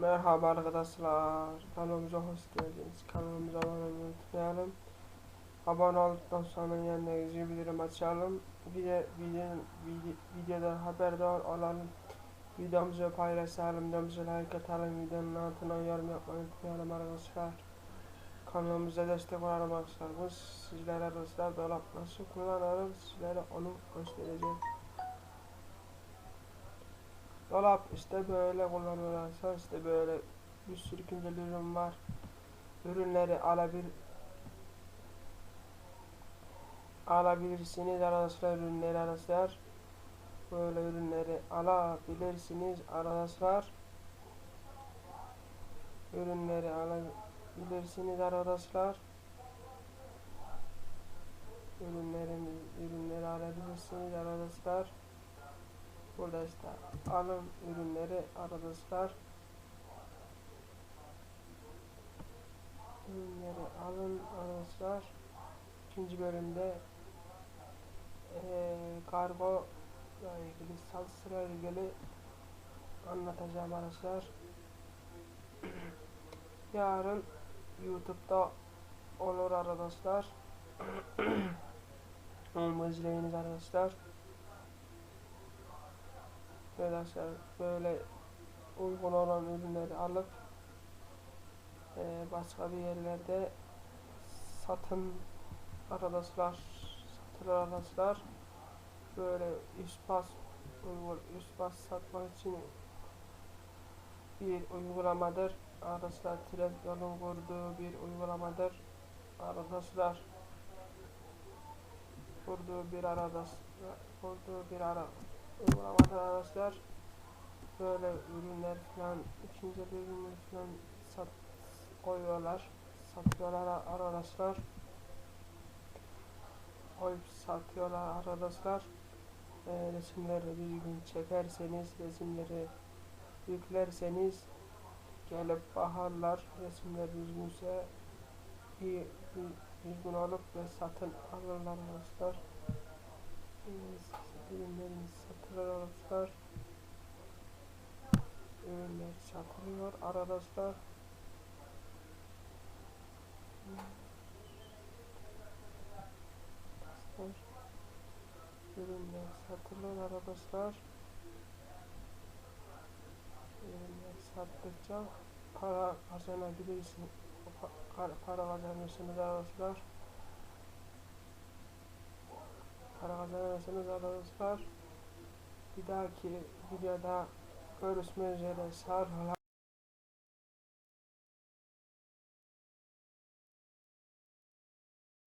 Merhaba arkadaşlar. Kanalımıza hoş geldiniz. Kanalımıza abone olmayı unutmayalım. Abone olduktan sonra yanına bildirim açalım. Video, video, video, videodan haberdar olalım. Videomuzu paylaşalım. Videomuzu like atalım. Videonun altına yorum yapmayı unutmayalım arkadaşlar. Kanalımıza destek olalım arkadaşlar. Bu sizlere arkadaşlar dolap nasıl kullanılır sizlere onu göstereceğim. Dolap işte böyle kullanılırsa işte böyle bir sürü güncel ürün var. Ürünleri alabil alabilirsiniz arkadaşlar ürünleri arkadaşlar. Böyle ürünleri alabilirsiniz arkadaşlar. Ürünleri alabilirsiniz arkadaşlar. Ürünlerimiz ürünleri alabilirsiniz arkadaşlar. Burada işte alım ürünleri arkadaşlar. Ürünleri alın arkadaşlar. İkinci bölümde eee kargo ile ilgili satışla ilgili anlatacağım arkadaşlar. Yarın YouTube'da olur arkadaşlar. Onu izleyiniz arkadaşlar. Arkadaşlar böyle uygun olan ürünleri alıp e, başka bir yerlerde satın arkadaşlar satın arkadaşlar böyle üst uygun üst satmak için bir uygulamadır. Arkadaşlar Trendyol'un kurduğu bir uygulamadır. Arkadaşlar kurduğu bir arkadaş kurduğu bir ara uygulamadır arkadaşlar böyle ürünler falan ikinci ürünler falan sat koyuyorlar. Satıyorlar arkadaşlar. Koyup satıyorlar arkadaşlar. E, resimleri düzgün çekerseniz resimleri yüklerseniz gelip bakarlar. Resimler düzgünse iyi düzgün olup ve satın alırlar arkadaşlar ürünlerimiz satılır arkadaşlar ürünler satılıyor. Arkadaşlar ürünler satılır arkadaşlar. Ürünler sattıkça para kazanabilirsin para kazanırsınız arkadaşlar para kazanırsınız arkadaşlar bir dahaki videoda görüşmek üzere. Sağ olun